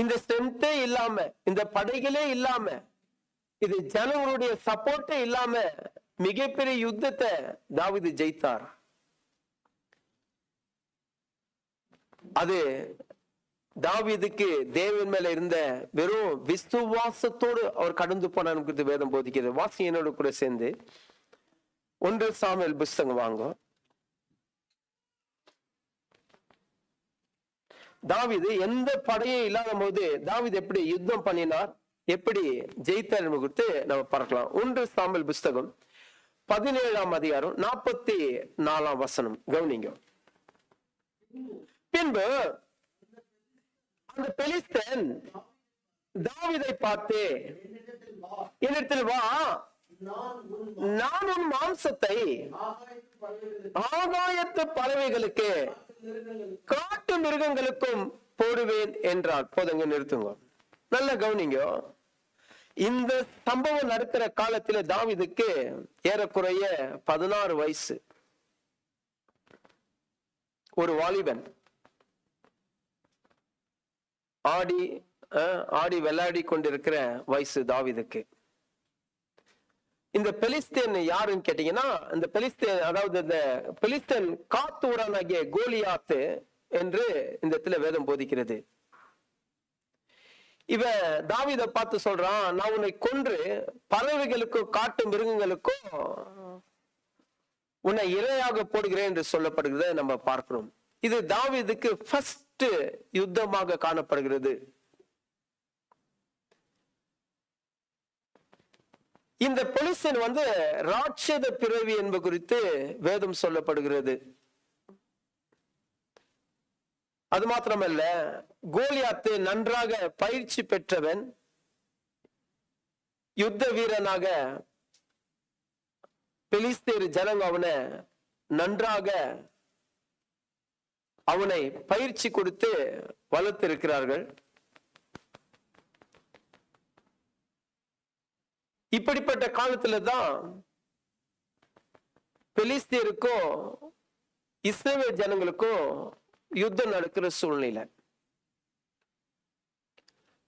இந்த ஸ்ட்ரென்த்தே இல்லாம இந்த படைகளே இல்லாம இது ஜனங்களுடைய சப்போர்ட்டே இல்லாம மிகப்பெரிய யுத்தத்தை தாவீது ஜெயித்தார். அது தாவீதுக்கு தேவன் மேல இருந்த வெறும் விசுவாசத்தோடு அவர் கடந்து போனான்னு வேதம் போதிக்கிறது. வாசி என்னோட கூட சேர்ந்து ஒன்று சாமியல் புஸ்தகம் வாங்கும் தாவிது எந்த படையும் இல்லாத போது தாவீது எப்படி யுத்தம் பண்ணினார்? எப்படி ஜெயித்தார் என்பது குறித்து நம்ம பார்க்கலாம். ஒன்று சாம்பல் புஸ்தகம் பதினேழாம் அதிகாரம் நாற்பத்தி நாலாம் வசனம். கவனிங்க. பின்பு அந்த பெலிஸ்தன் தாவிதை பார்த்து என்னிடத்தில் வா. நான் உன் மாம்சத்தை ஆகாயத்து பறவைகளுக்கு காட்டு மிருகங்களுக்கும் போடுவேன் என்றார் போதுங்க நிறுத்துங்க. நல்ல கவனிங்க. இந்த சம்பவம் நடக்கிற காலத்துல தாவிதுக்கு ஏறக்குறைய பதினாறு வயசு. ஒரு வாலிபன். ஆடி ஆடி விளையாடி கொண்டிருக்கிற வயசு தாவிதுக்கு. இந்த பெலிஸ்தேன் யாருன்னு கேட்டீங்கன்னா இந்த பெலிஸ்தேன் அதாவது இந்த பெலிஸ்தீன் காத்தூரனாகிய கோலியாத்து என்று இந்த இடத்துல வேதம் போதிக்கிறது. இவன் தாவித பார்த்து சொல்றான் நான் உன்னை கொன்று பறவைகளுக்கும் காட்டு மிருகங்களுக்கும் உன்னை இரையாக போடுகிறேன் என்று சொல்லப்படுகிறத நம்ம பார்க்கிறோம். இது தாவிதுக்கு ஃபர்ஸ்ட் யுத்தமாக காணப்படுகிறது. இந்த பொலிசன் வந்து ராட்சத பிறவி என்பது குறித்து வேதம் சொல்லப்படுகிறது. அது மாத்திரமல்ல கோலியாத்து நன்றாக பயிற்சி பெற்றவன் யுத்த வீரனாக பெலிஸ்தேர் ஜனங்க அவனை நன்றாக அவனை பயிற்சி கொடுத்து வளர்த்திருக்கிறார்கள். இப்படிப்பட்ட காலத்துல தான் பெலிஸ்தீருக்கும் இஸ்ரேல் ஜனங்களுக்கும் யுத்தம் நடக்கிற சூழ்நிலை.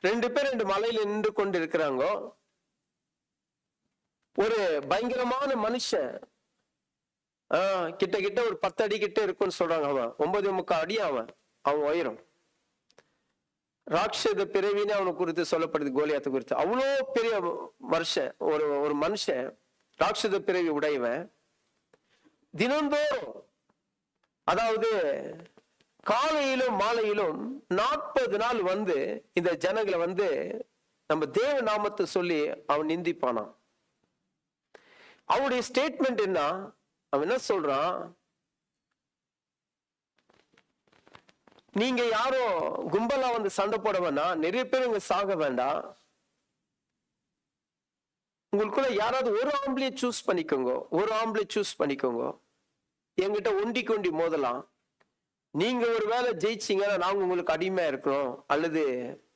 ரெண்டு பேர் ரெண்டு மலையில நின்று கொண்டு இருக்கிறாங்க ஒரு பயங்கரமான மனுஷன் ஆஹ் கிட்ட கிட்ட ஒரு பத்து அடி கிட்ட இருக்கும்னு சொல்றாங்க அவன். ஒன்பது முக்கால் அடி அவன். அவன் உயரும். ராட்சத பிறவின்னு அவனை குறித்து சொல்லப்படுது கோலியாத்த குறித்து. அவ்வளோ பெரிய மனுஷன் ஒரு ஒரு மனுஷன் ராட்சத பிறவி உடையவன். தினந்தோறும் அதாவது காலையிலும் மாலையிலும் நாற்பது நாள் வந்து இந்த ஜனங்களை வந்து நம்ம தேவ நாமத்தை சொல்லி அவன் நிந்திப்பானான் அவனுடைய ஸ்டேட்மெண்ட் என்ன? அவன் என்ன சொல்றான்? நீங்க யாரும் கும்பலா வந்து சண்டை போட வேண்டாம் நிறைய பேர் இங்க சாக வேண்டாம். உங்களுக்குள்ள யாராவது ஒரு ஆம்பளைய சூஸ் பண்ணிக்கோங்க. ஒரு ஆம்பளை சூஸ் பண்ணிக்கோங்க. எங்கிட்ட ஒண்டி கொண்டி மோதலாம். நீங்க ஒரு வேலை ஜெயிச்சீங்கன்னா நாங்க உங்களுக்கு அடிமையா இருக்கணும். அல்லது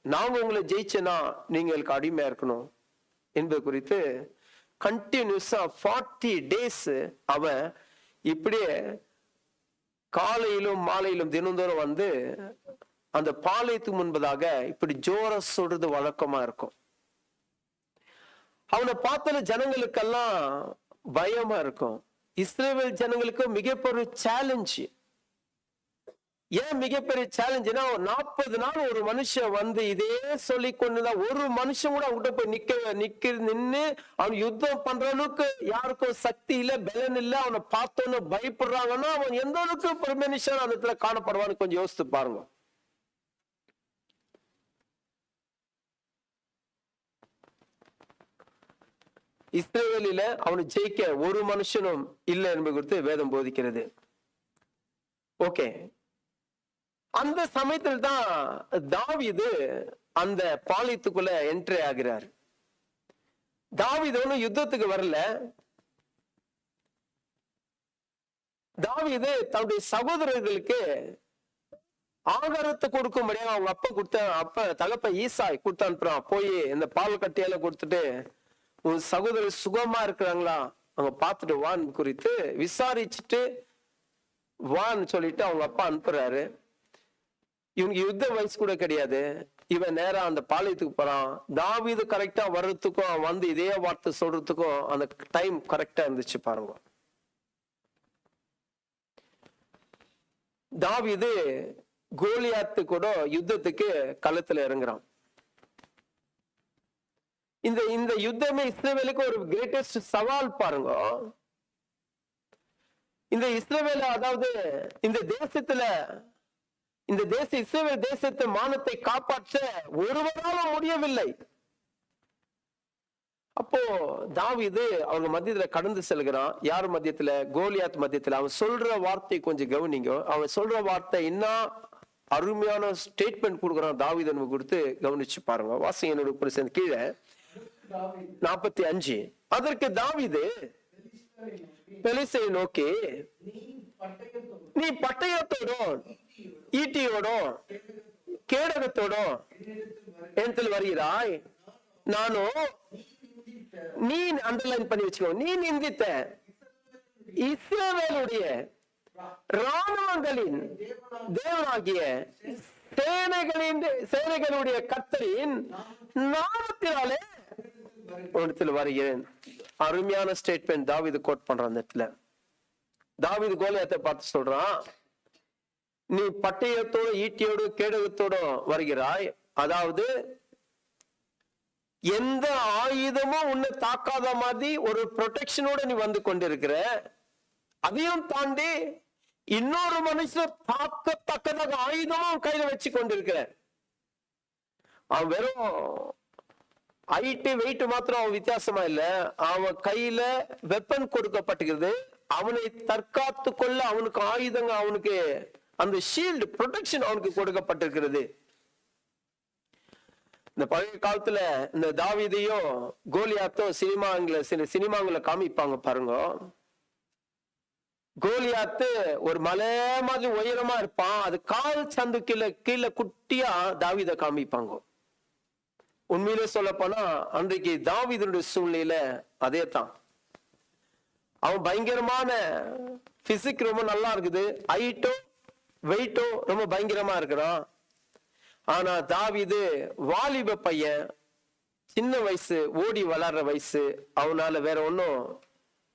நாங்க உங்களை ஜெயிச்சேன்னா நீங்க எங்களுக்கு அடிமையா இருக்கணும். என்பது குறித்து கண்டினியூஸா ஃபார்ட்டி டேஸ் அவன் இப்படியே காலையிலும் மாலையிலும் தினந்தோறும் வந்து அந்த பாளையத்துக்கு முன்பதாக இப்படி ஜோர சொல்றது வழக்கமா இருக்கும். அவனை பார்த்தால ஜனங்களுக்கெல்லாம் பயமா இருக்கும். இஸ்ரேல் ஜனங்களுக்கு மிகப்பெரிய சேலஞ்சு ஏன் மிகப்பெரிய சேலஞ்சுனா நாற்பது நாள் ஒரு மனுஷன் வந்து இதே சொல்லி கொண்டுதான் ஒரு மனுஷன் கூட அவங்ககிட்ட போய் நிக்க நிக்க நின்னு அவன் யுத்தம் பண்ற அளவுக்கு யாருக்கும் சக்தி இல்ல பலன் இல்ல அவனை பார்த்தோன்னு பயப்படுறாங்கன்னா அவன் எந்த அளவுக்கு ஒரு அந்த இடத்துல காணப்படுவான்னு கொஞ்சம் யோசித்து பாருங்க. இஸ்ரேலில அவனை ஜெயிக்க ஒரு மனுஷனும் இல்லை என்பது குறித்து வேதம் போதிக்கிறது. ஓகே. அந்த சமயத்தில் தான் தாவிது அந்த பாளையத்துக்குள்ள என்ட்ரி ஆகிறார். தாவிது ஒன்றும் யுத்தத்துக்கு வரல. தாவீது தன்னுடைய சகோதரர்களுக்கு ஆகாரத்தை கொடுக்கும்படியாக அவங்க அப்பா கொடுத்த அப்ப தகப்ப ஈசாய் கொடுத்து அனுப்புறான். போய் இந்த பால் கட்டியால கொடுத்துட்டு உன் சகோதரர் சுகமா இருக்கிறாங்களா? அவங்க பார்த்துட்டு வான் குறித்து விசாரிச்சுட்டு வான்னு சொல்லிட்டு அவங்க அப்பா அனுப்புறாரு. இவனுக்கு யுத்த வயசு கூட கிடையாது. இவன் நேரம் அந்த பாளையத்துக்கு போறான். தாவீது கரெக்டா வர்றதுக்கும் அவன் வந்து இதே வார்த்தை சொல்றதுக்கும் அந்த டைம் கரெக்டா இருந்துச்சு பாருங்க. தாவீது கோலியாத்து கூட யுத்தத்துக்கு களத்துல இறங்குறான். இந்த இந்த யுத்தமே இஸ்ரேவேலுக்கு ஒரு கிரேட்டஸ்ட் சவால் பாருங்க. இந்த இஸ்ரேவேல அதாவது இந்த தேசத்துல இந்த தேச இஸ்ரேல் தேசத்து மானத்தை காப்பாற்ற ஒருவராலும் முடியவில்லை. அப்போ தாவிது அவங்க மத்தியத்துல கடந்து செல்கிறான். யார் மத்தியத்துல? கோலியாத் மத்தியத்துல. அவன் சொல்ற வார்த்தை கொஞ்சம் கவனிங்க. அவன் சொல்ற வார்த்தை என்ன? அருமையான ஸ்டேட்மெண்ட் கொடுக்குறான் தாவிது நம்ம கொடுத்து கவனிச்சு பாருங்க. வாசி என்னோட கூட கீழே. நாற்பத்தி அஞ்சு. அதற்கு தாவிது பெலிசை நோக்கி நீ பட்டயத்தோடு நீ பட்டயத்தோடும் ஈட்டியோடும் கேடகத்தோடும் என்னத்தில் வருகிறாய்? நானும் நீ அண்டர்லைன் பண்ணி வச்சுக்கோ. நீ நிந்தித்த இஸ்ரேவேலுடைய ராணுவங்களின் தேவனாகிய சேனைகளின் சேனைகளுடைய கத்தரின் நாமத்தினாலே இடத்தில் வருகிறேன். அருமையான ஸ்டேட்மெண்ட் தாவீது கோட் பண்ற அந்த இடத்துல. தாவிது கோலியாத்தை பார்த்து சொல்றான். நீ பட்டயத்தோடு ஈட்டியோடு கேடகத்தோடும் வருகிறாய். அதாவது எந்த ஆயுதமும் உன்னை தாக்காத மாதிரி ஒரு ப்ரொடெக்ஷனோட நீ வந்து கொண்டிருக்கிற. அதையும் தாண்டி இன்னொரு மனுஷன் தாக்கத்தக்கதாக ஆயுதமும் கையில வச்சு கொண்டிருக்கிற. அவன் வெறும் ஹைட்டு வெயிட் மாத்திரம் அவன் வித்தியாசமா இல்ல. அவன் கையில வெப்பன் கொடுக்கப்பட்டுகிறது அவனை தற்காத்து கொள்ள அவனுக்கு ஆயுதங்க அவனுக்கு அந்த ஷீல்டு ப்ரொடெக்ஷன் அவனுக்கு கொடுக்கப்பட்டிருக்கிறது. இந்த பழைய காலத்துல இந்த தாவிதையும் கோலியாத்தும் சினிமாங்கள சில சினிமாங்களை காமிப்பாங்க பாருங்க. கோலியாத்து ஒரு மலை மாதிரி உயரமா இருப்பான். அது கால் சந்து கீழே கீழே குட்டியா தாவித காமிப்பாங்க. உண்மையிலே சொல்ல போனா அன்றைக்கு தாவிதனுடைய சூழ்நிலையில அதே தான் அவன் பயங்கரமான பிசிக் ரொம்ப நல்லா இருக்குது. ஹைட்டும் வெயிட்டும் ரொம்ப பயங்கரமா இருக்கிறான். ஆனா தாவீது வாலிப பையன் சின்ன வயசு ஓடி வளர்ற வயசு அவனால வேற ஒன்றும்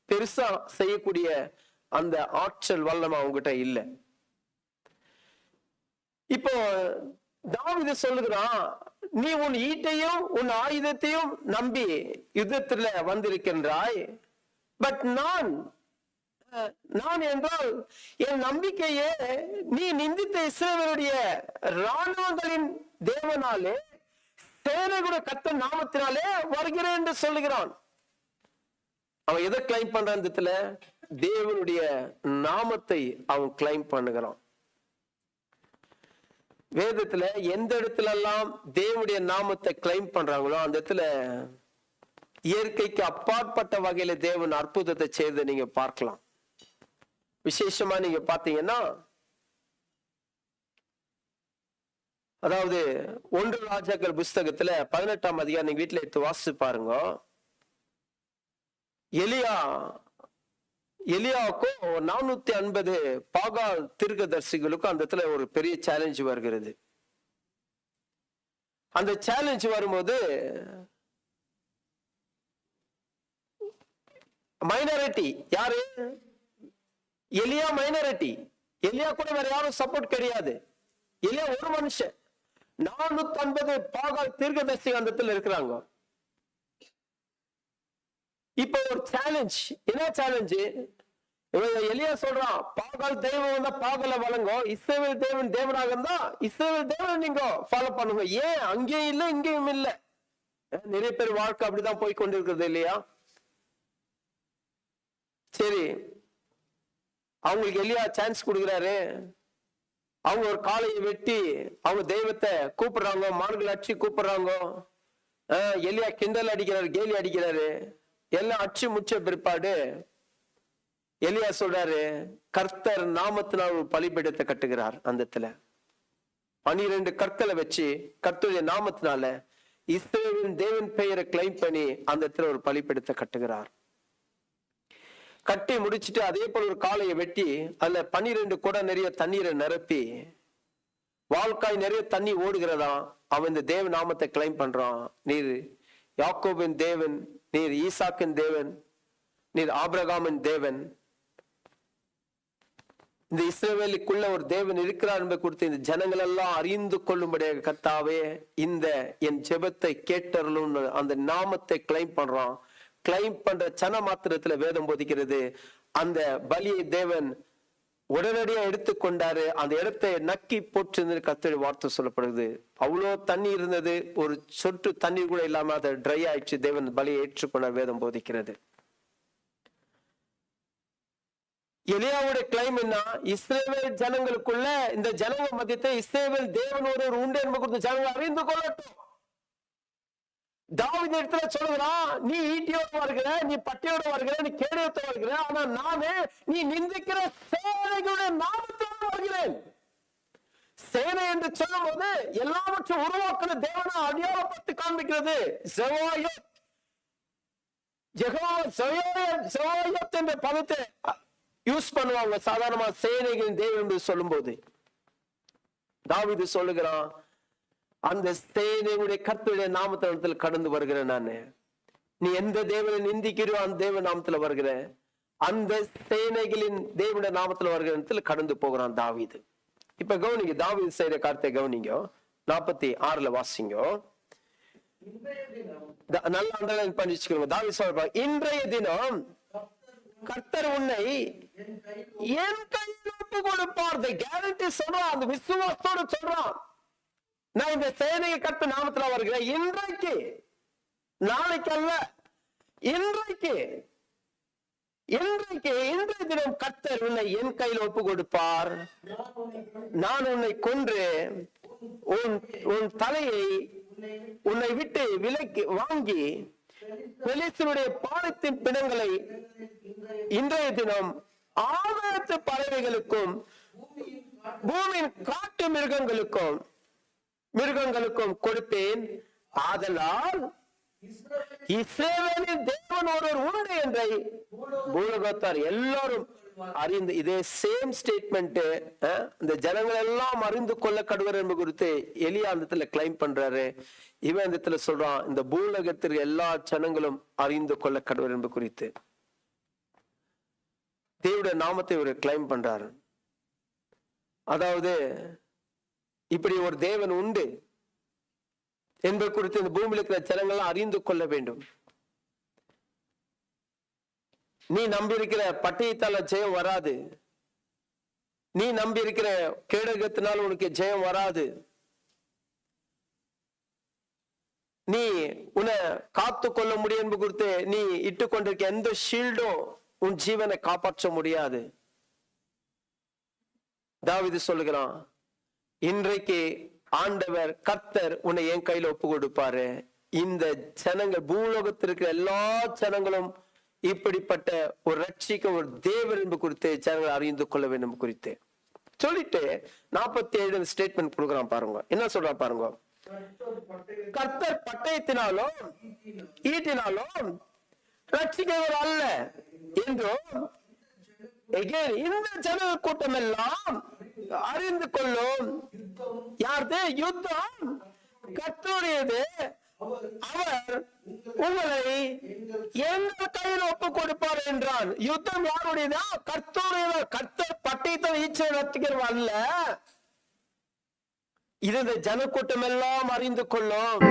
பெருசா செய்யக்கூடிய அந்த ஆற்றல் வல்லமா அவங்ககிட்ட இல்லை. இப்போ தாவிது சொல்லுகிறான் நீ உன் ஈட்டையும் உன் ஆயுதத்தையும் நம்பி யுத்தத்துல வந்திருக்கின்றாய். பட் நான் நான் என்றால் என் நம்பிக்கையே நீ நிந்தித்த இஸ்ரேவனுடைய இராணுவங்களின் தேவனாலே சேனைகுட கத்த நாமத்தினாலே வருகிறேன் என்று சொல்லுகிறான். அவன் எதை கிளைம் பண்றான் இந்த இடத்துல தேவனுடைய நாமத்தை அவன் கிளைம் பண்ணுகிறான். வேதத்துல எந்த இடத்துல எல்லாம் தேவனுடைய நாமத்தை கிளைம் பண்றாங்களோ அந்த இடத்துல இயற்கைக்கு அப்பாற்பட்ட வகையில தேவன் அற்புதத்தை செய்து நீங்க பார்க்கலாம். விசேஷமா நீங்க பாத்தீங்கன்னா அதாவது ஒன்று ராஜாக்கள் புஸ்தகத்துல பதினெட்டாம் அதிகாரம் நீங்க வீட்டுல எடுத்து வாசிச்சு பாருங்க. எலியா எலியாவுக்கும் நானூத்தி ஐம்பது பாகா தீர்க்கதர்சிகளுக்கும் அந்த இடத்துல ஒரு பெரிய சேலஞ்சு வருகிறது. அந்த சேலஞ்ச் வரும்போது மைனாரிட்டி யாரு? எலியா மைனாரிட்டி எலியா கூட வேற யாரும் சப்போர்ட் கிடையாது. எலியா ஒரு மனுஷன். நானூத்தி ஐம்பது பாகால் தீர்க்கதரிசி அந்த இடத்துல இருக்கிறாங்க. இப்போ ஒரு சேலஞ்ச் என்ன சேலஞ்சு எலியா சொல்றான் பாகால் தெய்வம் வந்தா பாகல வழங்கும். இஸ்ரேல் தேவன் தேவனாக இருந்தா இஸ்ரேல் தேவன் நீங்க ஃபாலோ பண்ணுங்க. ஏன்? அங்கேயும் இல்ல இங்கேயும் இல்லை. நிறைய பேர் வாழ்க்கை அப்படிதான் போய் கொண்டிருக்கிறது இல்லையா? சரி. அவங்களுக்கு எலியா சான்ஸ் கொடுக்குறாரு. அவங்க ஒரு காளையை வெட்டி அவங்க தெய்வத்தை கூப்பிடுறாங்க மான்கள் அடிச்சு கூப்பிடுறாங்க. எலியா கிண்டல் அடிக்கிறாரு கேலி அடிக்கிறாரு. எல்லாம் அச்சு முச்ச பிற்பாடு எலியா சொல்றாரு கர்த்தர் நாமத்தினால் ஒரு பலிபீடத்தை கட்டுகிறார். அந்த இடத்துல. பனிரெண்டு கற்களை வச்சு கர்த்தருடைய நாமத்தினால இஸ்ரேலின் தேவன் பெயரை கிளைம் பண்ணி அந்த இடத்துல ஒரு பலிபீடத்தை கட்டுகிறார். கட்டி முடிச்சுட்டு அதே போல ஒரு காளையை வெட்டி அதுல பன்னிரெண்டு குடம் நிறைய தண்ணீரை நிரப்பி வாழ்க்காய் நிறைய தண்ணி ஓடுகிறதா? அவன் இந்த தேவ நாமத்தை கிளைம் பண்றான். நீர் யாக்கோபின் தேவன் நீர் ஈசாக்கின் தேவன் நீர் ஆபிரகாமின் தேவன். இந்த இஸ்ரவேலுக்குள்ள ஒரு தேவன் இருக்கிறார் என்பதை குறித்து இந்த ஜனங்கள் எல்லாம் அறிந்து கொள்ளும்படியாக கத்தாவே இந்த என் ஜெபத்தை கேட்டருளும் அந்த நாமத்தை கிளைம் பண்றான். கிளைம் பண்ற சன மாத்திரத்துல வேதம் போதிக்கிறது. அந்த பலியை தேவன் உடனடியா எடுத்துக்கொண்டாரு அந்த இடத்தை நக்கி போட்டு கத்தடி வார்த்தை சொல்லப்படுது அவ்வளோ தண்ணி இருந்தது. ஒரு சொட்டு தண்ணீர் கூட இல்லாம அதை ட்ரை ஆயிடுச்சு. தேவன் பலியை ஏற்றுக்கொண்டார். வேதம் போதிக்கிறது. எலியாவுடைய கிளைம் என்ன? இஸ்ரேவேல் ஜனங்களுக்குள்ள இந்த ஜனங்க மத்தியத்தை இஸ்ரேவேல் தேவன் ஒருவர் உண்டு என்பது ஜனங்கள் அறிந்து கொள்ளட்டும். தாவித இடத்துல சொல்லுகிறான் நீ ஈட்டியோட வருகிற நீ பட்டியோட வருகிற நீ கேடயத்தோட வருகிற ஆனா நானு நீ நிந்திக்கிற சேனைகளுடைய நாமத்தோடு வருகிறேன். சேனை என்று சொல்லும் போது எல்லாவற்றையும் உருவாக்குற தேவனை அடையாளப்பட்டு காண்பிக்கிறது. செவ்வாயோ ஜெகவா செவ்வாய- செவ்வாயத் என்ற பதத்தை யூஸ் பண்ணுவாங்க சாதாரணமா சேனைகளின் தேவன் என்று சொல்லும்போது. தாவிது சொல்லுகிறான் அந்த சேனையுடைய கர்த்தருடைய நாமத்தில் கடந்து வருகிறேன் நானு. நீ எந்த தேவனை நிந்திக்கிறோ அந்த தேவ நாமத்துல வருகிற. அந்த சேனைகளின் தேவனுடைய நாமத்துல வருகிற கடந்து போகிறான் தாவீது. இப்ப கவனிங்க தாவீது செய்யற கார்த்தை கவனிங்க. நாற்பத்தி ஆறுல வாசிங்க. நல்ல அண்டர்லைன் பண்ணி வச்சுக்கோங்க. தாவீது சொல்ற இன்றைய தினம் கர்த்தர் உன்னை என் கையில் ஒப்பு கொடுப்பார் கேரண்டி சொல்றான் அந்த விசுவாசத்தோடு சொல்றான். நான் இந்த சேனையை கத்து நாமத்துல வருகிறேன் இன்றைக்கு நாளைக்கு அல்ல இன்றைக்கு இன்றைக்கு இன்றைய தினம் கத்தர் உன்னை என் கையில் ஒப்பு கொடுப்பார் நான் உன்னை கொன்று உன் உன் தலையை உன்னை விட்டு விலைக்கு வாங்கி பெலிசனுடைய பாலத்தின் பிணங்களை இன்றைய தினம் ஆபத்து பறவைகளுக்கும் பூமியின் காட்டு மிருகங்களுக்கும் மிருகங்களுக்கும் கொடுப்பேன். ஆதலால் இஸ்ரேவேலின் தேவன் ஒருவர் உண்டு என்றை பூலகத்தார் எல்லாரும் அறிந்து இதே சேம் ஸ்டேட்மெண்ட் இந்த ஜனங்கள் எல்லாம் அறிந்து கொள்ள கடுவர் என்பது குறித்து எலியா அந்த இடத்துல கிளைம் பண்றாரு. இவன் அந்த இடத்துல சொல்றான் இந்த பூலகத்தில் எல்லா ஜனங்களும் அறிந்து கொள்ள கடுவர் என்பது குறித்து. தேவனுடைய நாமத்தை இவர் கிளைம் பண்றாரு. அதாவது இப்படி ஒரு தேவன் உண்டு என்பது குறித்து இந்த பூமியில் இருக்கிற ஜனங்கள் அறிந்து கொள்ள வேண்டும். நீ நம்பியிருக்கிற பட்டயத்தால ஜெயம் வராது. நீ நம்பி இருக்கிற கேடகத்தினால் உனக்கு ஜெயம் வராது. நீ உன்னை காத்து கொள்ள முடியும் என்பது குறித்து நீ இட்டு கொண்டிருக்க எந்த ஷீல்டும் உன் ஜீவனை காப்பாற்ற முடியாது. தாவிது சொல்லுகிறான் இன்றைக்கு ஆண்டவர் கர்த்தர் உன்னை என் கையில ஒப்பு கொடுப்பாரு இந்த ஜனங்கள் பூலோகத்திற்கு எல்லா ஜனங்களும் இப்படிப்பட்ட ஒரு ரட்சிக்க ஒரு தேவர் என்பது குறித்து ஜனங்கள் அறிந்து கொள்ள வேண்டும் குறித்து. சொல்லிட்டு நாற்பத்தி ஏழு ஸ்டேட்மெண்ட் கொடுக்குறான் பாருங்க. என்ன சொல்றான் பாருங்க? கர்த்தர் பட்டயத்தினாலும் ஈட்டினாலும் ரட்சிக்கிறவர் அல்ல. என்றும் இந்த ஜன கூட்டம் எல்லாம் அறிந்து கொள்ளும். யாருது? யுத்தம். கத்தோடையது அவர் உங்களை எங்கள் கையில் ஒப்பு கொடுப்பார் என்றான் யுத்தம் யாருடையதா? கர்த்தருடையதா கர்த்தர் பட்டயத்தை ஈச்சை நடத்துகிறவர் அல்ல. இது இந்த ஜனக்கூட்டம் எல்லாம் அறிந்து கொள்ளும்.